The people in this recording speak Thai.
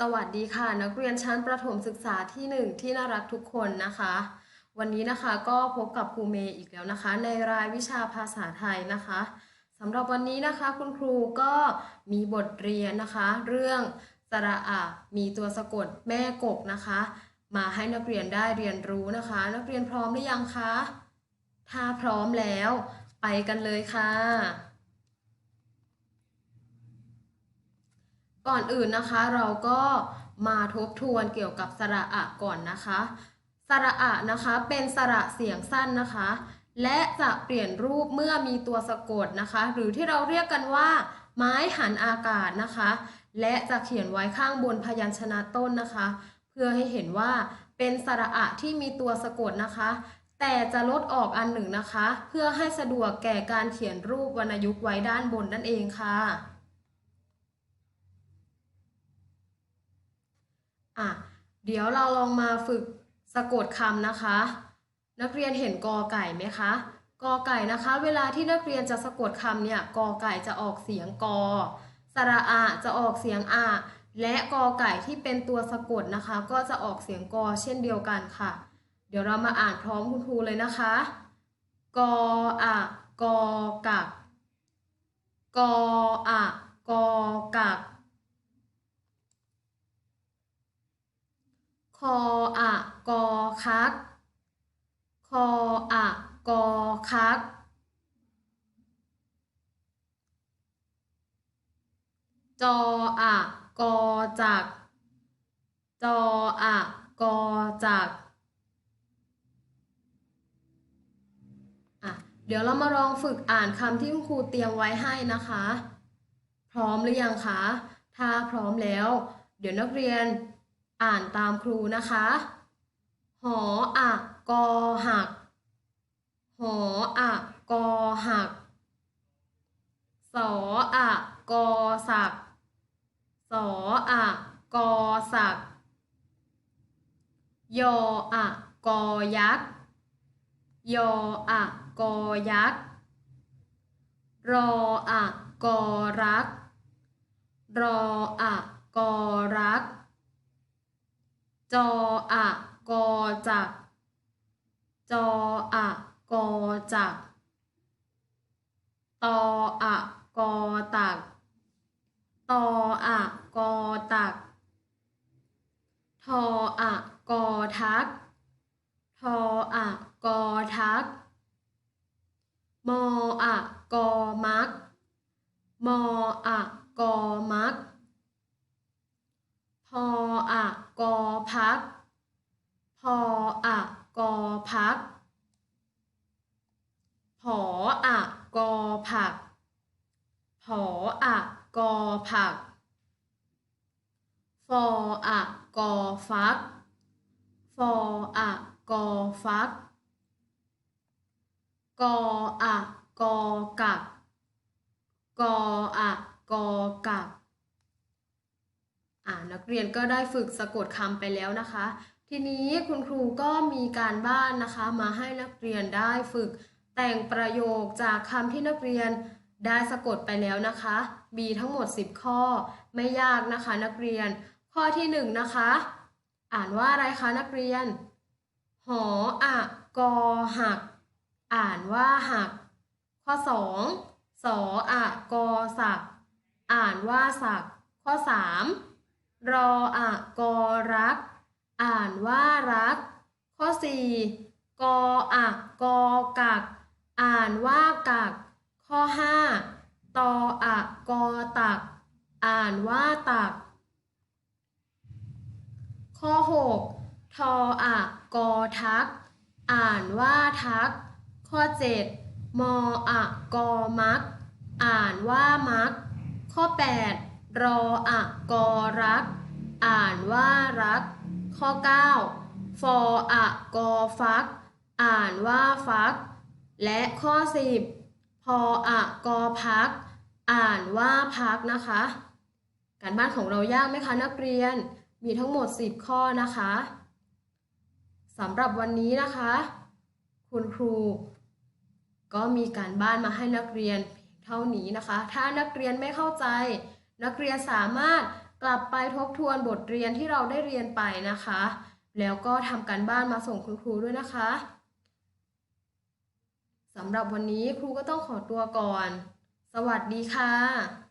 สวัสดีค่ะนักเรียนชั้นประถมศึกษาที่หนึ่งที่น่ารักทุกคนนะคะ วันนี้นะคะก็พบกับครูเมย์อีกแล้วนะคะ ในรายวิชาภาษาไทยนะคะสำหรับวันนี้นะคะคุณครูก็มีบทเรียนนะคะ เรื่องสระอะมีตัวสะกดแม่กกนะคะ มาให้นักเรียนได้เรียนรู้นะคะ นักเรียนพร้อมหรือยังคะถ้าพร้อมแล้ว ไปกันเลยค่ะ ก่อนอื่นนะคะเราก็มาทบทวนเกี่ยวกับสระอะก่อนนะคะ สระอะนะคะเป็นสระเสียงสั้นนะคะ และจะเปลี่ยนรูปเมื่อมีตัวสะกดนะคะ หรือที่เราเรียกกันว่า ไม้หันอากาศนะคะ และจะเขียนไว้ข้างบนพยัญชนะต้นนะคะ เพื่อให้เห็นว่าเป็นสระอะที่มีตัวสะกดนะคะ แต่จะลดออกอันหนึ่งนะคะ เพื่อให้สะดวกแก่การเขียนรูปวรรณยุกต์ไว้ด้านบนนั่นเองค่ะ อะเดี๋ยวเราลองมาฝึกสะกดคำนะคะ นักเรียนเห็นกอไก่ไหมคะกอไก่นะคะ เวลาที่นักเรียนจะสะกดคำเนี่ยกอไก่จะออกเสียงกอสระอะจะออกเสียงอะและกอไก่ที่เป็นตัวสะกดนะคะ ก็จะออกเสียงกอเช่นเดียวกันค่ะ เดี๋ยวเรามาอ่านพร้อมคุณครูเลยนะคะกออะกอกักกออะกอกัก คออะกอคัก คออะ กอคักจออะกอจัก จออะกอจักอะเดี๋ยวเรามาลองฝึกอ่านคำที่คุณครูเตรียมไว้ให้นะคะ พร้อมหรือยังคะ ถ้าพร้อมแล้ว เดี๋ยวนักเรียนอ่านตามครูนะคะ หออะกอหัก หออะกอหัก สออะกอสัก สออะกอสัก ยออะกอยักษ์ ยออะกอยักษ์ รออะกอรัก รออะกอรัก จออะกอจัก จออะ กอจัก ตออะกอตัก ตออะกอตัก ทออะกอทัก ทออะกอทัก มออะกอมัก มออะกอมัก พออะกอพัก พออะกอพัก ผออะกอผักผออะกอผัก ฟออะกอฟัก ฟออะกอฟัก กออะกอกัก กออะกอกัก อ่านักเรียนก็ได้ฝึกสะกดคำไปแล้วนะคะ ทีนี้คุณครูก็มีการบ้านนะคะ มาให้นักเรียนได้ฝึก แต่งประโยคจากคำที่นักเรียนได้สะกดไปแล้วนะคะ มีทั้งหมด 10 ข้อ ไม่ยากนะคะนักเรียน ข้อที่1นะคะ อ่านว่าอะไรคะนักเรียน หออะกอหัก อ่านว่าหัก ข้อ 2 สออะกอสัก อ่านว่าสัก ข้อ 3 รออะกอรัก อ่านว่ารัก ข้อ 4 กออะกอกัก อ่านว่ากัก ข้อ 5 ตออะกอตัก อ่านว่าตัก ข้อ 6 ทออะกอทัก อ่านว่าทัก ข้อ 7 มออะกอมัก อ่านว่ามัก ข้อ 8 รออะกอรัก อ่านว่ารัก ข้อ 9 ฟออะกอฟัก อ่านว่าฟัก และข้อ 10 พออะกอพัก อ่านว่าพักนะคะ การบ้านของเรายากไหมคะนักเรียน มีทั้งหมด 10 ข้อนะคะสำหรับวันนี้นะคะ คุณครู ก็มีการบ้านมาให้นักเรียนเท่านี้นะคะ ถ้านักเรียนไม่เข้าใจ นักเรียนสามารถกลับไปทบทวนบทเรียนที่เราได้เรียนไปนะคะ แล้วก็ทำการบ้านมาส่งคุณครูด้วยนะคะ สำหรับวันนี้ครูก็ต้องขอตัวก่อน สวัสดีค่ะ